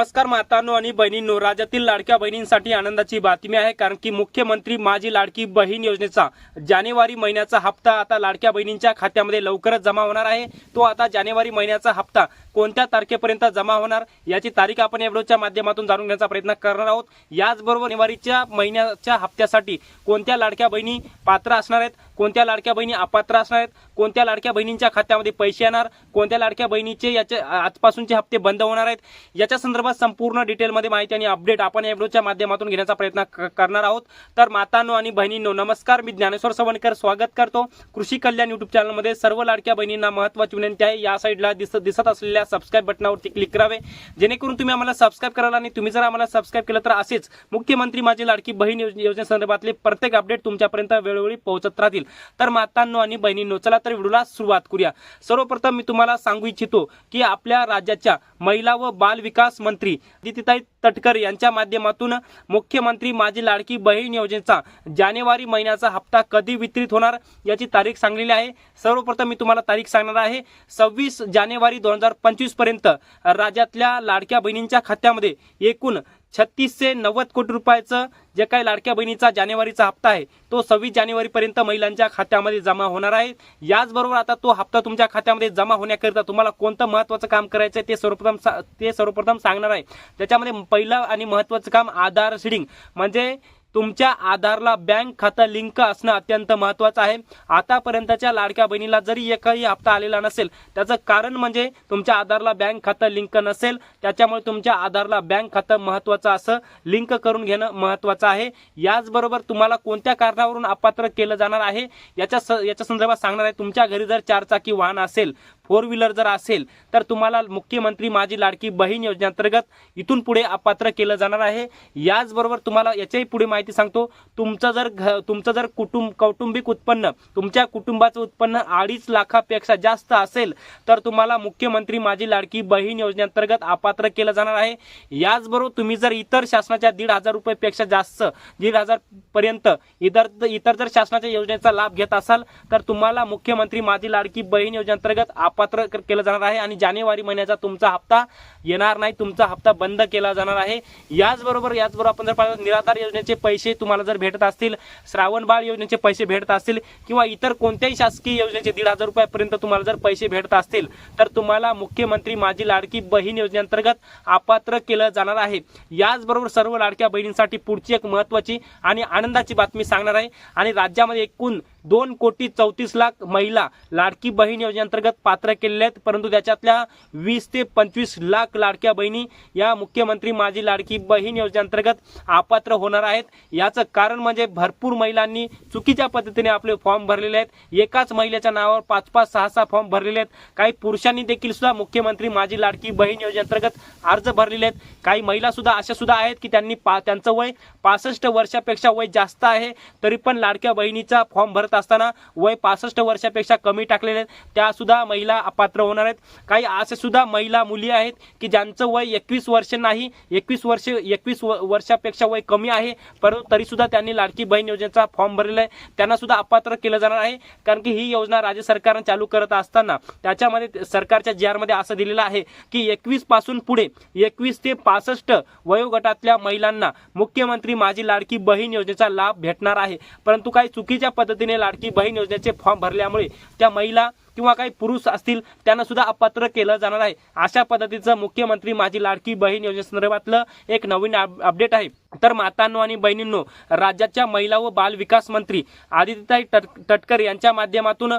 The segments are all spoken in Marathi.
नमस्कार मातांनो आणि बहिणींनो राज्यातील लाडक्या बहिणींसाठी आनंदाची बातमी आहे कारण की मुख्यमंत्री माझी लाडकी बहीण योजनेचा जानेवारी महिन्याचा हप्ता आता लाडक्या बहिणींच्या खात्यामध्ये लवकरच जमा होणार आहे. तो आता जानेवारी महिन्याचा हप्ता कोणत्या तारखेपर्यंत जमा होणार याची तारीख आपण या व्हिडिओच्या माध्यमातून जाणून घेण्याचा प्रयत्न करणार आहोत. याचबरोबर जानेवारीच्या महिन्याच्या हप्त्यासाठी कोणत्या लाडक्या बहिणी पात्र असणार आहेत कोणत्या लाडक्या बहिणी अपात्र असणार आहेत कोणत्या लाडक्या बहिणींच्या खात्यामध्ये पैसे येणार कोणत्या लाडक्या बहिणीचे याचे आजपासूनचे हप्ते बंद होणार आहेत याच्या संदर्भात संपूर्ण डिटेलमध्ये माहिती आणि अपडेट आपण या व्हिडिओच्या माध्यमातून घेण्याचा प्रयत्न क- करणार आहोत. तर मातांनो आणि बहिणींनो नमस्कार. मी ज्ञानेश्वर सवणकर स्वागत करतो. कृषी कल्याण युट्यूब चॅनलमध्ये सर्व लाडक्या बहिणींना महत्त्वाची विनंती आहे. या साईडला दिसत दिसत असलेल्या सबस्क्राईब बटनावरती क्लिक करावे. जेणेकरून तुम्ही आम्हाला सबस्क्राईब कराल आणि तुम्ही जर आम्हाला सबस्क्राईब केलं तर असेच मुख्यमंत्री माझी लाडकी बहीण योजने- योजनेसंदर्भातले प्रत्येक अपडेट तुमच्यापर्यंत वेळोवेळी पोहोचत राहतील. तर मातांनो आणि बहिणींनो चला तर व्हिडिओला सुरुवात करूया. सर्वप्रथम मी तुम्हाला सांगू इच्छितो की आपल्या राज्याच्या महिला व बाल विकास मंत्री दितिताई तटकर यांच्या माध्यमातून मुख्यमंत्री माझी लाडकी बहीण योजनेचा जानेवारी महिन्याचा हप्ता कधी वितरित होणार याची तारीख सांगलेली आहे. सर्वप्रथम मी तुम्हाला तारीख सांगणार आहे. सव्वीस जानेवारी दोन हजार पंचवीसपर्यंत राज्यातल्या लाडक्या बहिणींच्या खात्यामध्ये एकूण छत्तीसशे नव्वद कोटी रुपयाचं जे काही लाडक्या बहिणीचा जानेवारीचा हप्ता आहे तो सव्वीस जानेवारीपर्यंत महिलांच्या खात्यामध्ये जमा होणार आहे. याचबरोबर आता तो हप्ता तुमच्या खात्यामध्ये जमा होण्याकरिता तुम्हाला कोणतं महत्त्वाचं काम करायचं आहे ते सर्वप्रथम सा- ते सर्वप्रथम सांगणार आहे. त्याच्यामध्ये पहिलं आणि महत्त्वाचं काम आधार सीडिंग म्हणजे तुमच्या आधारला बँक खातं लिंक असणं अत्यंत महत्त्वाचं आहे. आतापर्यंतच्या लाडक्या बहिणीला जरी एकही हप्ता आलेला नसेल त्याचं कारण म्हणजे तुमच्या आधारला बँक खातं लिंक नसेल. त्याच्यामुळे तुमच्या आधारला बँक खातं महत्त्वाचं असं लिंक करून घेणं महत्त्वाचं आहे. याचबरोबर तुम्हाला कोणत्या कारणावरून अपात्र केलं जाणार आहे याच्या स याच्या संदर्भात सांगणार आहे. तुमच्या घरी जर चारचाकी वाहन असेल फोर व्हीलर जर असेल तर तुम्हाला मुख्यमंत्री माझी लाडकी बहीण योजनेअंतर्गत इथून पुढे अपात्र केलं जाणार आहे. याचबरोबर तुम्हाला याच्याही पुढे माहिती सांगतो तुमचं जर घ तुमचं जर कुटुंब कौटुंबिक उत्पन्न तुमच्या कुटुंबाचं उत्पन्न अडीच लाखापेक्षा जास्त असेल तर तुम्हाला मुख्यमंत्री माझी लाडकी बहीण योजनेअंतर्गत अपात्र केलं जाणार आहे. याचबरोबर तुम्ही जर इतर शासनाच्या दीड हजार रुपयेपेक्षा जास्त दीड हजार पर्यंत इतर इतर जर शासनाच्या योजनेचा लाभ घेत असाल तर तुम्हाला मुख्यमंत्री माझी लाडकी बहीण योजनेअंतर्गत अपात्र पात्र केलं जाणार आहे आणि जानेवारी महिन्याचा तुमचा हप्ता येणार नाही तुमचा हप्ता बंद केला जाणार आहे. याचबरोबर याचबरोबर आपण जर पाहिलं निराधार योजनेचे पैसे तुम्हाला जर भेटत असतील श्रावण बाळ योजनेचे पैसे भेटत असतील किंवा इतर कोणत्याही शासकीय योजनेचे दीड हजार रुपयापर्यंत तुम्हाला जर पैसे भेटत असतील तर तुम्हाला मुख्यमंत्री माझी लाडकी बहीण योजनेअंतर्गत अपात्र केलं जाणार आहे. याचबरोबर सर्व लाडक्या बहिणींसाठी पुढची एक महत्वाची आणि आनंदाची बातमी सांगणार आहे. आणि राज्यामध्ये एकूण दोन कोटी चौतीस लाख महिला लाडकी बहीण योजनेअंतर्गत पात्र केलेल्या आहेत. परंतु त्याच्यातल्या वीस ते पंचवीस लाख लाडक्या बहिणी या मुख्यमंत्री माझी लाडकी बहीण योजनेअंतर्गत अपात्र होणार आहेत. याचं कारण म्हणजे भरपूर महिलांनी चुकीच्या पद्धतीने आपले फॉर्म भरलेले आहेत. एकाच महिलेच्या नावावर पाच पाच सहा सहा फॉर्म भरलेले आहेत. काही पुरुषांनी देखील सुद्धा मुख्यमंत्री माझी लाडकी बहीण योजनेअंतर्गत अर्ज भरलेले आहेत. काही महिला सुद्धा अशा सुद्धा आहेत की त्यांनी पा त्यांचं वय पासष्ट वर्षापेक्षा वय जास्त आहे तरी पण लाडक्या बहिणीचा फॉर्म भरत असताना वय पासष्ट वर्षापेक्षा कमी टाकलेले आहेत. त्यासुद्धा महिला अपात्र होणार आहेत. काही असे सुद्धा महिला मुली आहेत की ज्यांचं वय एकवीस वर्ष नाही एकवीस वर्ष एकवीस व- वर्षापेक्षा वय कमी आहे परंतु तरीसुद्धा त्यांनी लाडकी बहीण योजनेचा फॉर्म भरलेला आहे. त्यांना सुद्धा अपात्र केलं जाणार आहे कारण की ही योजना राज्य सरकारनं चालू करत असताना त्याच्यामध्ये सरकारच्या जी आरमध्ये असं दिलेलं आहे की एकवीसपासून पुढे एकवीस ते पासष्ट वयोगटातल्या महिलांना मुख्यमंत्री माझी लाडकी बहीण योजनेचा लाभ भेटणार आहे. परंतु काही चुकीच्या पद्धतीने लाडकी बहीण योजनेचे फॉर्म भरल्यामुळे त्या महिला किंवा काही पुरुष असतील त्यांना सुद्धा अपात्र केलं जाणार आहे. अशा पद्धतीचं मुख्यमंत्री माझी लाडकी बहीण योजनेसंदर्भातलं एक नवीन अप- अपडेट आहे. तर मातांनो आणि बहिणींनो राज्याच्या महिला व बाल विकास मंत्री आदित्यताई तट- तटकर यांच्या माध्यमातून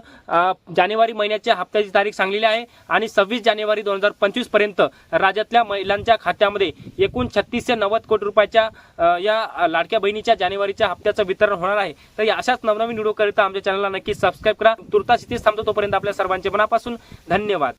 जानेवारी महिन्याच्या हप्त्याची तारीख सांगलेली आहे आणि सव्वीस जानेवारी दोन हजार पंचवीसपर्यंत राज्यातल्या महिलांच्या खात्यामध्ये एकूण छत्तीसशे नव्वद कोटी रुपयाच्या या लाडक्या बहिणीच्या जानेवारीच्या हप्त्याचं वितरण होणार आहे. तर अशाच नवनवीन व्हिडिओ करिता आमच्या चॅनलला नक्की सबस्क्राईब करा. तुर्तास इथेच थांबतो तोपर्यंत आपल्या सर्वांचे मनापासून धन्यवाद.